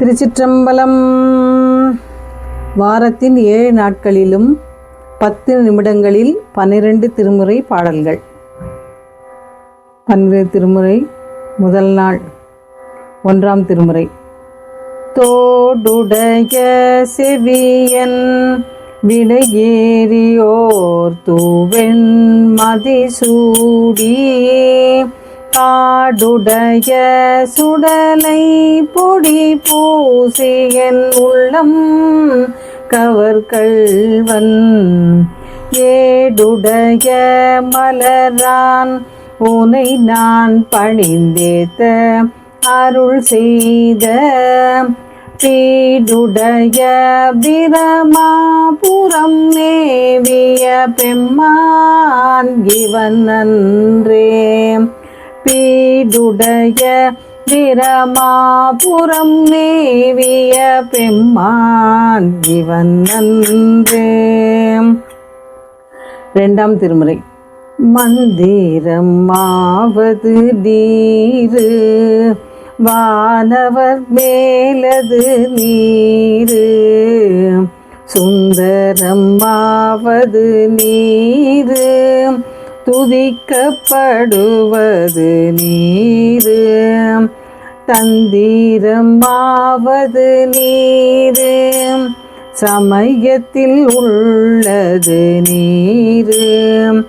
திருச்சிற்றம்பலம். வாரத்தின் ஏழு நாட்களிலும் பத்து நிமிடங்களில் பன்னிரண்டு திருமுறை பாடல்கள். பன்னிரண்டு திருமுறை முதல் நாள் ஒன்றாம் திருமுறை. தோடுடைய செவியன் விடையேறியோர் தூவெண் மதிசூடி காடுடைய சுடலை பொடி பூசி என் உள்ளம் கவர்கள்வன் ஏடுடைய மலரான் உனை நான் பணிந்தேத்த அருள் செய்த. பீடுடைய பிரமா புறம் மேவிய பெம்மான் இவன் நன்றே பீடுடைய விரமாபுரம் நேவிய பெம்மான் இவன் நன்றே. ரெண்டாம் திருமுறை. மந்திரம் மாவது நீரு வானவர் மேலது நீரு சுந்தரம் மாவது நீரு. துதிக்கப்படுவது நீரு. தந்திரமாவது நீரு. சமயத்தில் உள்ளது நீரு.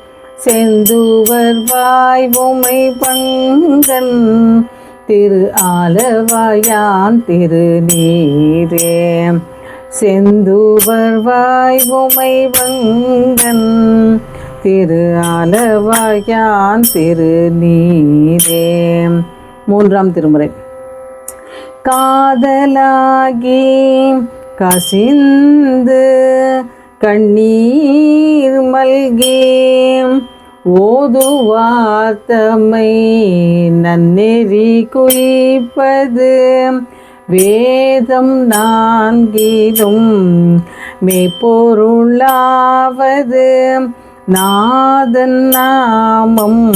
செந்துவர் வாய் உமை பங்கன். திரு ஆலவாயான் திரு நீரே. செந்துவர் வாய் உமை பங்கன். திரு ஆலவாயான் திரு நீரே மூன்றாம் திருமுறை. காதலாகி கசிந்து கண்ணீர் மல்கி. ஓதுவார்த்தமை நன்னெறி குறிப்பது வேதம் நான்கிலும் மெய்ப்பொருளாவது. நாதன் நாமம்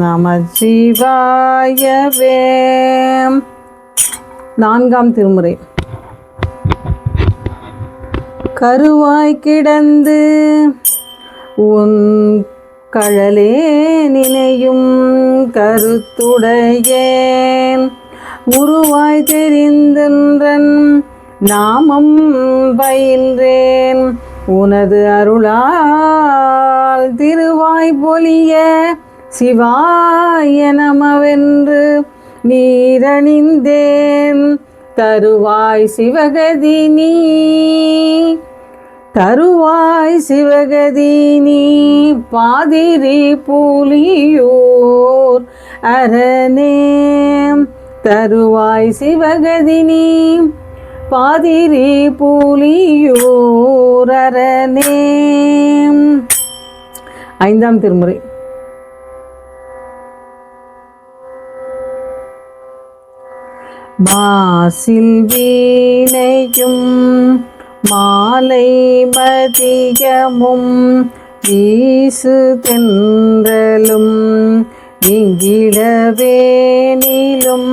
நமச்சிவாயவே நான்காம் திருமுறை. கருவாய் கிடந்து உன் கழலே நினையும் கருத்துடையேன். உருவாய் தெரிந்தன்றன் நாமம் பயின்றேன். உனது அருளால் திருவாய் பொலிய சிவாய நமவென்று நீரணிந்தேன். தருவாய் சிவகதி நீ தருவாய் சிவகதி நீ பாதிரி புலியூர் அரணே. தருவாய் சிவகதி நீ பாதிரி புலியூர் ஐந்தாம் திருமுறை. மாசில் வீணையும் மாலை மதியமும் வீசு தென்றலும் இங்கிடவேனிலும் வேணிலும்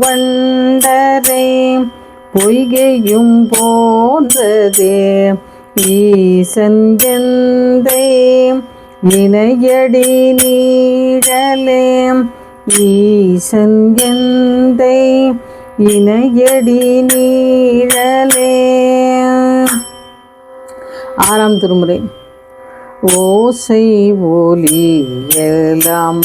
வண்டரை பொய்கையும் போன்றதே. ஈசன் எந்தை இணையடி நீழலே. ஈசன் எந்தை இணையடி நீழலே. ஆறாம் திருமுறை. ஓசை ஒலி எல்லாம்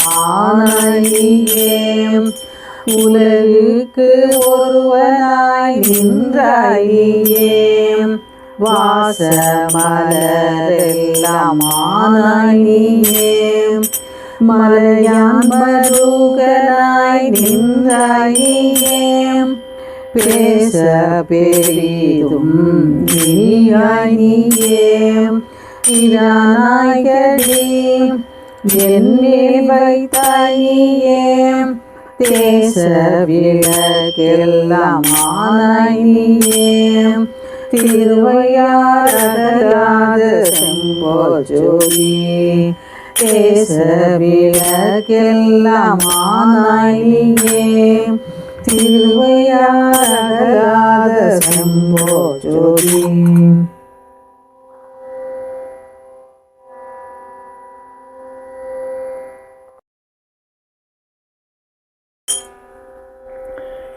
உலகுக்கு ஒருவனாய் நின்றாயே வாசமலரெல்லாம் ஆனாயே மலையான் மருகனாய் நின்றாயே பேச பெரிதும் நீயே இரானாயடி என்னில் வைத்தாயே தேச விளக்கெல்லாம் ஆனாய் நீயே திருவையாரத செம்போ ஜோதி தேச விளக்கெல்லாம் ஆனாய் நீயே திருவ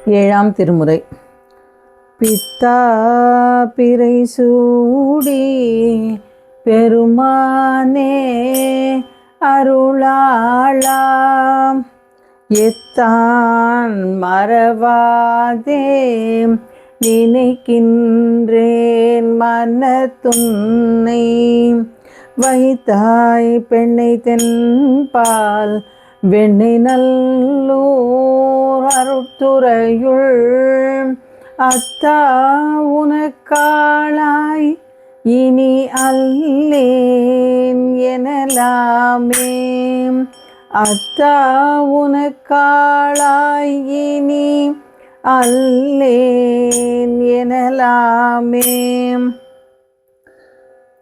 ஏழாம் திருமுறை. பித்தா பிறை சூடி பெருமானே அருளாளாம். எத்தான் மறவாதே நினைக்கின்றேன் மனத்துன்னை. வைத்தாய் பெண்ணை தென்பால் வெண்ணை நல்லூர் அருத்துறையுள் அத்தா உனக்காளாய் இனி அல்லேன் எனலாமே. அத்தா உனக்காளாய் இனி அல்லேன் எனலாமே.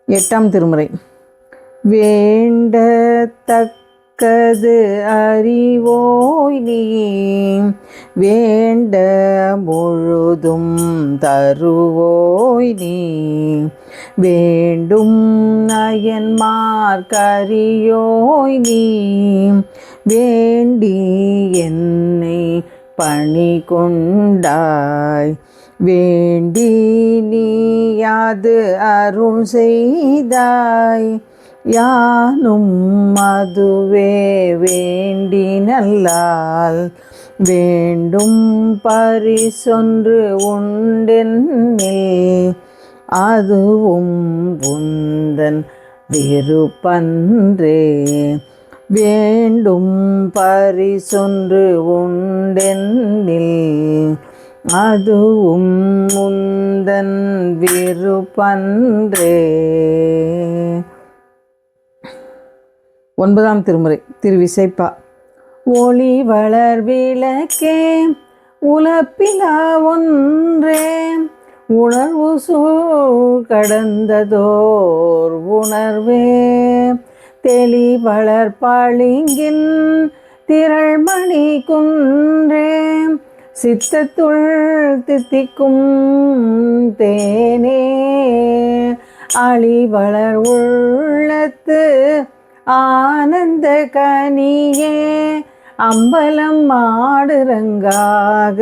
எட்டாம் திருமுறை. தக்கது அறிவோய் நீ. வேண்ட முழுதும் தருவோய் நீ. வேண்டும் நயன்மார்கரியோய் நீ. வேண்டி என்னை பணி கொண்டாய். வேண்டி நீ யாது அருள் செய்தாய். யானும் அதுவே வேண்டி நல்லால் வேண்டும் பரிசொன்று உண்டென்னில் அதுவும் உந்தன் விருப்பன்றே. வேண்டும் பரிசொன்று உண்டென்னில் அதுவும் முந்தன் விருப்பன்றே. ஒன்பதாம் திருமுறை திருவிசைப்பா. ஒளி வளர் விளக்கே உலப்பிலா ஒன்றே. உணர்வு சூழ் கடந்ததோர் உணர்வே. தெளி வளர் பளிங்கின் திரள்மணி குன்றே. சித்தத்துள் தித்திக்கும் தேனே. அழி வளர் உள்ளத்து ஆனந்த கனியே அம்பலம் ஆடுறங்காக.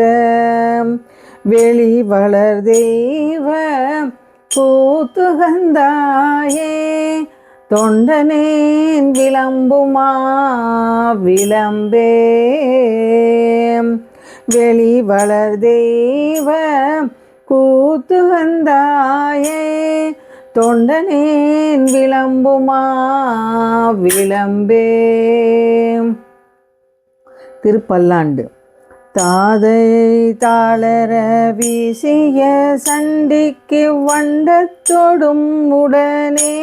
வெளி வளர் தெய்வ பூத்துகந்தாயே தொண்டனேன் விளம்புமா விளம்பே. வெளி வளர் தெய்வ கூத்துகந்தாயே தொண்டனேன் விளம்புமா? விளம்பே திருப்பல்லாண்டு. தாதை தாளர வீசிய சண்டிக்கு வண்டத்தொடும் உடனே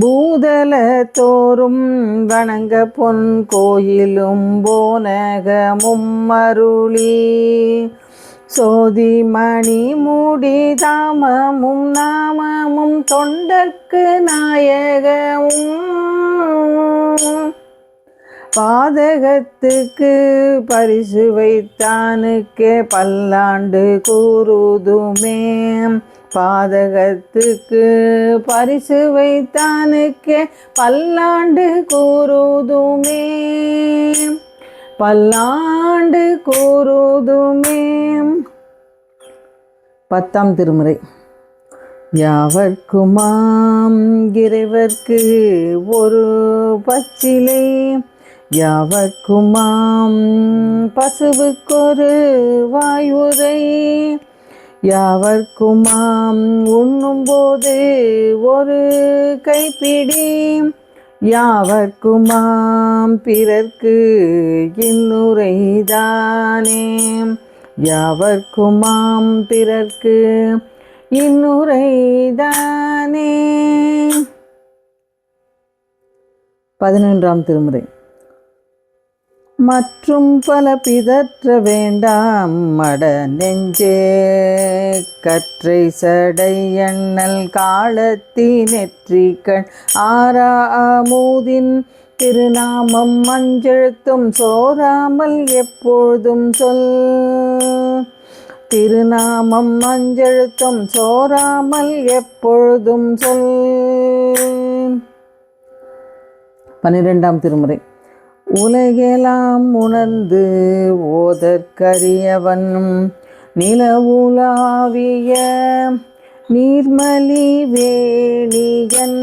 பூதல தோறும் வணங்க பொன் கோயிலும் போனகமும் அருளி சோதி மணி மூடி தாமமும் நாமமும் தொண்டர்க்கு நாயகமும். பாதகத்துக்கு பரிசு வைத்தானுக்கே பல்லாண்டு கூறுதுமே. பாதகத்துக்கு பரிசு வைத்தானுக்கே பல்லாண்டு கூறுதுமே. பல்லாண்டு கூறுதுமே பத்தாம் திருமுறை. யாவர்க்குமாம் இறைவர்க்கு ஒரு பச்சிலை. யாவர்க்குமாம் பசுவுக்கொரு வாயுரை. யாவர்க்குமாம் உண்ணும்போது ஒரு கைப்பிடி. யாவர்க்குமாம் பிறர்க்கு இன்னுரைதானே? யாவர்க்குமாம் பிறர்க்கு இன்னுரைதானே? பதினொன்றாம் திருமுறை. மற்றும் பல பிதற்ற வேண்டாம். மட நெஞ்சே கற்றை சடை எண்ணல் காலத்தி நெற்றிக்கண் ஆரா அமுதின் திருநாமம் மஞ்செழுத்தும் சோராமல் எப்பொழுதும் சொல். திருநாமம் மஞ்செழுத்தும் சோராமல் எப்பொழுதும் சொல். பன்னிரெண்டாம் திருமுறை. உலகெலாம் உணர்ந்து ஓதற்கரியவன். நிலவுலாவிய நீர்மலி வேணியன்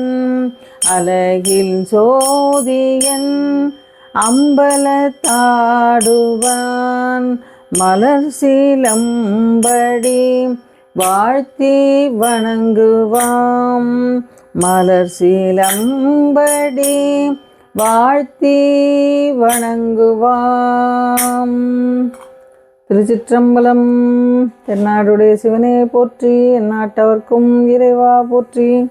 அலகில் சோதியன் அம்பலத்தாடுவான் மலர் சீலம்படி வாழ்த்தி வணங்குவாம். மலர் சீலம்படி வாழ்த்தி வணங்குவாம். திருச்சிற்றம்பலம் தென்னாடுடைய சிவனே போற்றி எந்நாட்டவர்க்கும் இறைவா போற்றி.